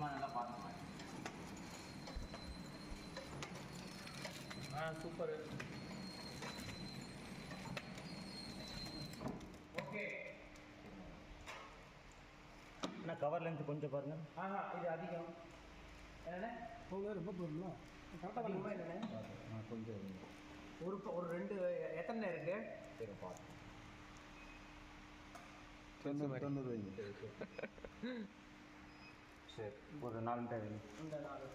தெரியுமா? நல்லா பார்த்துக்கலாம் ஆ சூப்பர். ஓகே. அண்ணா கவர் லென்த் கொஞ்சம் பாருங்க. ஆஹா இது அதிகம். என்னண்ணே? போக ரொம்ப போடலாம் கரெக்டாக என்னண்ணே? ஆ, கொஞ்சம் ஒரு ஒரு ரெண்டு எத்தனை இருக்கு? சரி பார்த்து தொண்ணூறு தொண்ணூறு. சரி ஒரு நாலு டைம் இந்த நாலு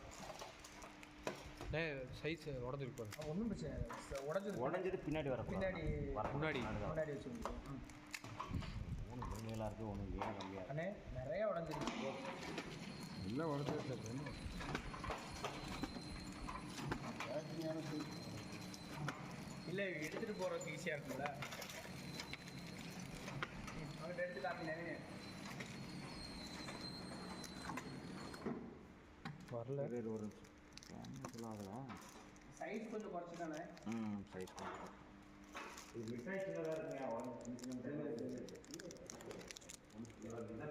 சைஸ் உடஞ்சிருக்கு பாருங்க ஒன்றும் பிரச்சனை இல்லை. உடஞ்சது உடஞ்சது பின்னாடி வர பின்னாடி. முன்னாடி. முன்னாடி வச்சு. ஒன்று கம்மியாக இருக்குது ஒன்று ஏன் கம்மியாக அண்ணே நிறைய உடஞ்சிருக்கு. எல்லாம் வச்சிருக்கேன் பேக்கிங்கான இல்லை எடுத்துகிட்டு போகிறதுக்கு ஈஸியாக இருக்கும்ல. அவங்கள்ட்ட எடுத்து காப்பி நிறைய வரல. ஒரு ஆகலாம் சைஸ் கொஞ்சம் குறைச்சிட்டானே ம் சரி இது மிட்டாய் சின்னதாக இருக்குங்க உடம்பு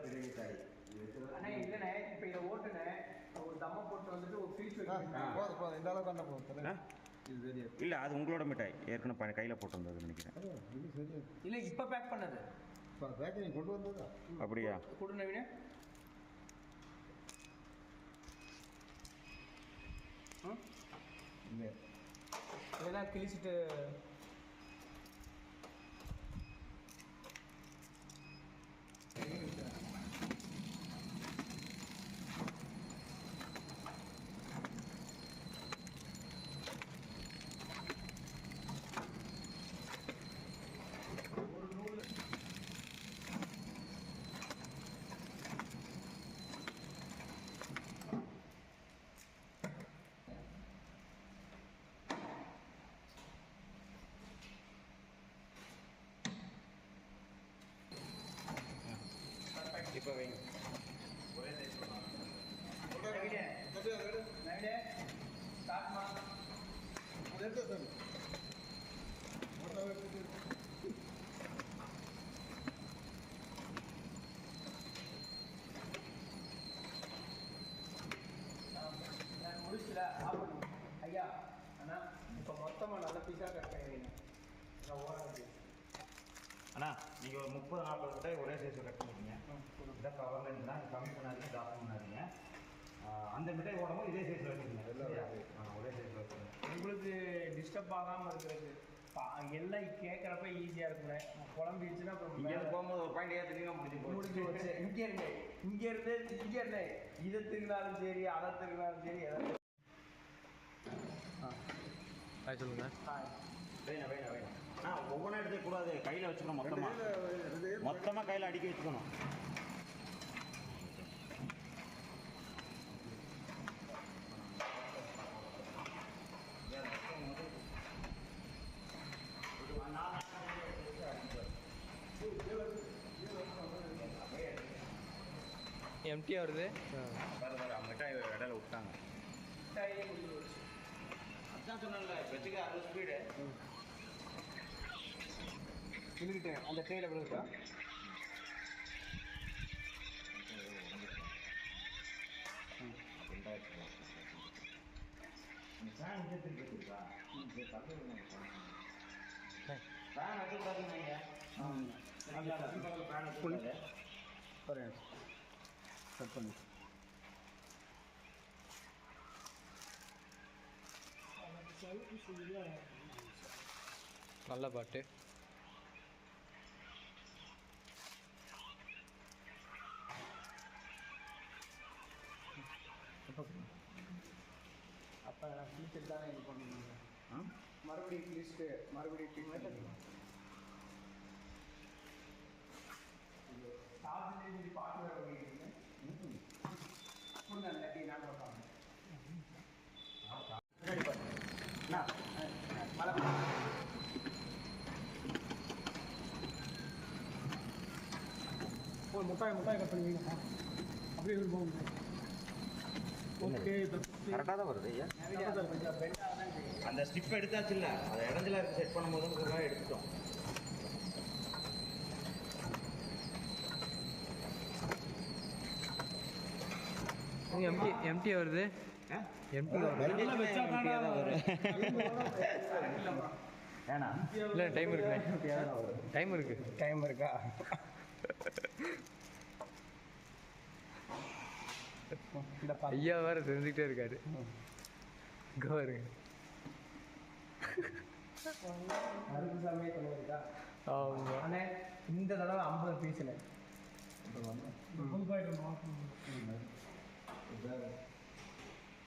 பெரிய மிட்டாய். அண்ணே இல்லைண்ணே இப்போ இதை ஓட்டுனே ஒரு தம்ம போட்டு வந்துட்டு ஒரு ஃபீஸ் போதும் போதும். இந்த அளவுக்கு போதும் சரியா இல்லை அது உங்களோட மிட்டாய். ஏற்கனவே ப- கையில் போட்டு வந்தது நினைக்கிறேன். இல்லை இப்போ பேக் பண்ணது. இப்போ பேக்கிங் கொண்டு வந்ததா? அப்படியா? கொடு நவீன. இல்லை. இதெல்லாம் கிழிச்சிட்டு ஒரு நூல் இப்போ வைங்க ஒரே நவீன ஸ்டார்ட்மா ஆஃப் பண்ணு ஐயா அண்ணா இப்போ மொத்தமாக நல்ல பீஸாக கட் பண்ணிடுறீங்க நான் அண்ணா நீங்கள் ஒரு முப்பது நாற்பது மிட்டாய் ஒரே சைஸில் கட் பண்ணிட்டீங்க இதான் கவரில் இருந்தால் கம்மி பண்ணாதீங்க ஜாஸ்தி பண்ணாதீங்க. அந்த மிட்டாய் ஓடும்போது இதே சைஸில் வச்சுக்கோங்க எல்லாம்? ஒரே சைஸில் வச்சுக்கோங்க உங்களுக்கு டிஸ்டர்ப் ஆகாமல் இருக்கிறது. எல்லாம் கேட்குறப்ப ஈஸியாக இருக்குண்ணே குழம்பிடுச்சுன்னா அப்புறம் மேல- போகும்போது ஒரு பாயிண்ட் ஏற்றுனீங்கன்னா முடிஞ்சு முடிஞ்சு போச்சு. இங்கே இருங்க இங்கே இருந்து இங்கே இருந்தே. இதை திருநாளும் சரி அதை திருநாளும் சரி எதை ஹாய் சொல்லுங்க. வேணும் வேணும் வேணும். ஆ ஒவ்வொன்றா எடுத்துக்கூடாது கையில் வச்சுக்கணும் மொத்தமாக மொத்தமாக கையில் அடுக்கி வச்சுக்கணும். எம்டியாக வருது. வேறு வேறு மிட்டாய் இடையில விட்டாங்க. அதான் சொன்னேன்ல வச்சுக்க அறுபது ஸ்பீடு வச்சுக்கூடாதுங்க ஃபேன் வச்சுக்கூடாது பாருங்க கட் பண்ணி நல்ல பாட்டு கிழிச்சிட்டு தானே இது பண்ணுவீங்க மறுபடியும் கிழிச்சிட்டு மறுபடியும் கிழிச்சிட்டு சாப்பிட்டு பாட்டு வர இல்லாட்டி நான் பார்ப்பாங்க மழை ஒரு முட்டாய் முட்டாய் கட் பண்ணி அப்படியே போகும் கரெக்டாக வருது ஐயா. அந்த ஸ்டிப் எடுத்தாச்சு இல்லை? அந்த இடஞ்சலாக இருக்குது செட் பண்ணும்போது எடுத்துட்டோம். எம்டி எம்டி வருது? எம்டி ஏன்னா இல்லை டைம் இருக்கு. டைம் இருக்கு. டைம் இருக்கா? ஐயா வேற தெரிஞ்சுக்கிட்டே இருக்காரு. இங்கே பாருங்க. இந்த தடவை ஐம்பது பீஸில்